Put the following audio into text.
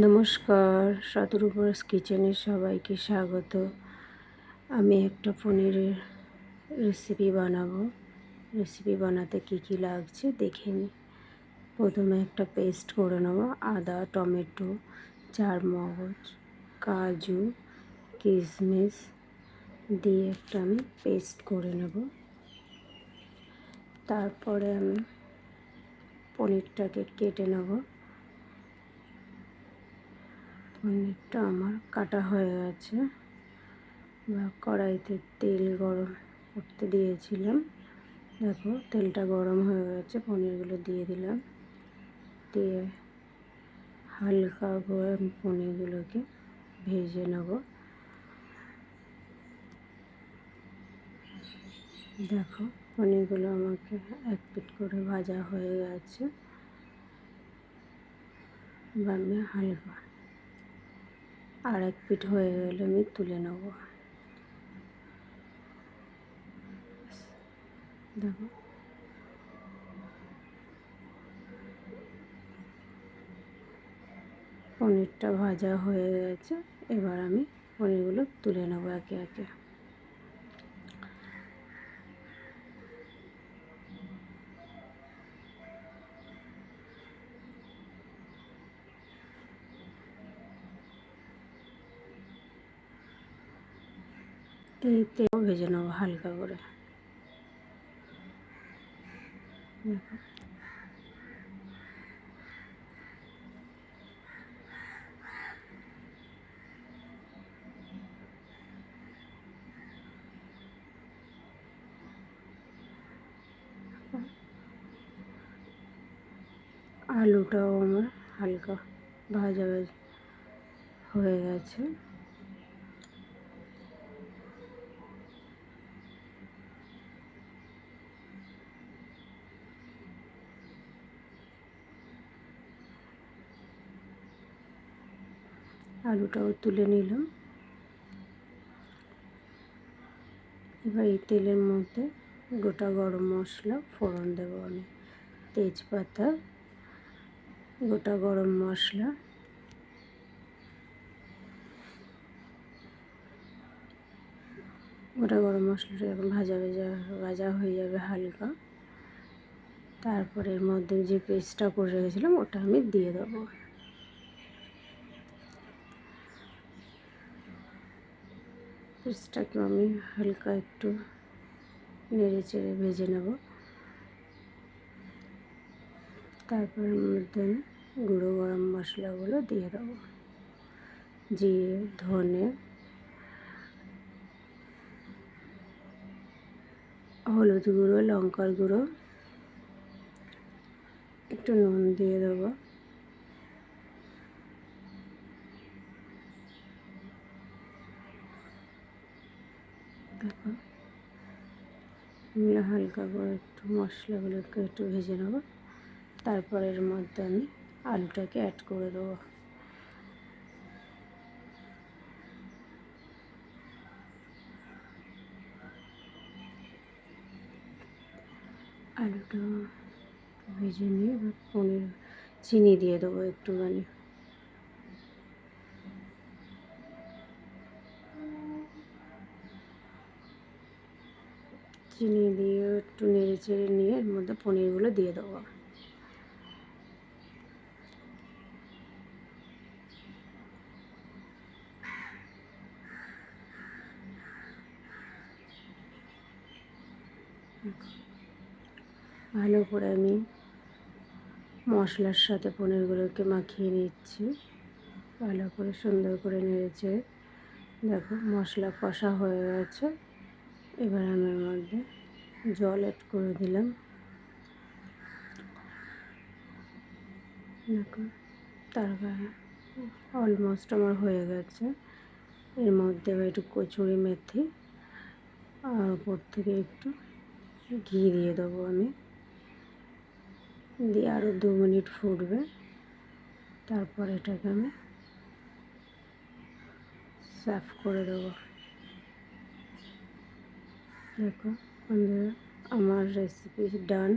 নমস্কার শতরূপাস কিচেনে সবাইকে স্বাগত। আমি একটা পনিরের রেসিপি বানাবো। রেসিপি বানাতে কি কি লাগছে দেখে নিই প্রথমে একটা পেস্ট করে নেব, আদা, টমেটো, চার মগজ, কাজু, কিশমিশ দিয়ে একটা আমি পেস্ট করে নেব। তারপরে আমি পনিরটাকে কেটে নেব। পনিরটা আমার কাটা হয়ে গেছে। বা কড়াইতে তেল গরম করতে দিয়েছিলাম। দেখো, তেলটা গরম হয়ে গেছে, পনিরগুলো দিয়ে দিলাম। দিয়ে হালকা করে পনিরগুলোকে ভেজে নেব। দেখো, পনিরগুলো আমাকে এক পিট করে ভাজা হয়ে গেছে। বা আমি হালকা আর এক পিঠ হয়ে গেলে আমি তুলে নেব। দেখো। পনিরটা ভাজা হয়ে গেছে, এবার আমি পনিরগুলো তুলে নেব একে একে। এই তেল ভেজে নেব হালকা করে। আলুটাও আমার হালকা ভাজা ভাজা হয়ে গেছে। আলুটাও তুলে নিলাম। এবার এই তেলের মধ্যে গোটা গরম মশলা, ফোড়ন দেবো আমি। তেজপাতা, গোটা গরম মশলা। গোটা গরম মশলাটা যখন ভাজা ভাজা ভাজা হয়ে যাবে হালকা, তারপরে এর মধ্যে যে পেস্টটা করে রেখেছিলাম, ওটা আমি দিয়ে দেবো। পেস্টটাকে আমি হালকা একটু নেড়ে চেড়ে ভেজে নেব। তারপর মধ্যে গুঁড়ো গরম মশলাগুলো দিয়ে দেবো। জিরে, ধনে, হলুদ গুঁড়ো, লঙ্কার গুঁড়ো, একটু নুন দিয়ে দেবো। দেখো। এগুলো হালকা করে একটু মশলাগুলোকে একটু ভেজে নেব। তারপর এর মধ্যে আমি আলুটাকে অ্যাড করে দেবো। আলুটা ভেজে নিয়ে এবার পনির, চিনি দিয়ে দেবো একটুখানি। চিনি দিয়ে একটু নেড়ে চেড়ে নিয়ে এর মধ্যে পনিরগুলো দিয়ে দেবো। ভালো করে আমি মশলার সাথে পনিরগুলোকে মাখিয়ে নিচ্ছি। ভালো করে সুন্দর করে নেড়েছে দেখো মশলা কষা হয়ে গেছে। এবার আমি এর মধ্যে জল অ্যাড করে দিলাম। দেখো তারপরে অলমোস্ট আমার হয়ে গেছে। এর মধ্যে একটু কচুরি মেথি আর ওপর থেকে একটু ঘি দিয়ে দেবো আমি। দিয়ে আরও দু মিনিট ফুটবে। তারপর এটাকে আমি সার্ভ করে দেবো। দেখো বন্ধুরা আমার রেসিপি ডান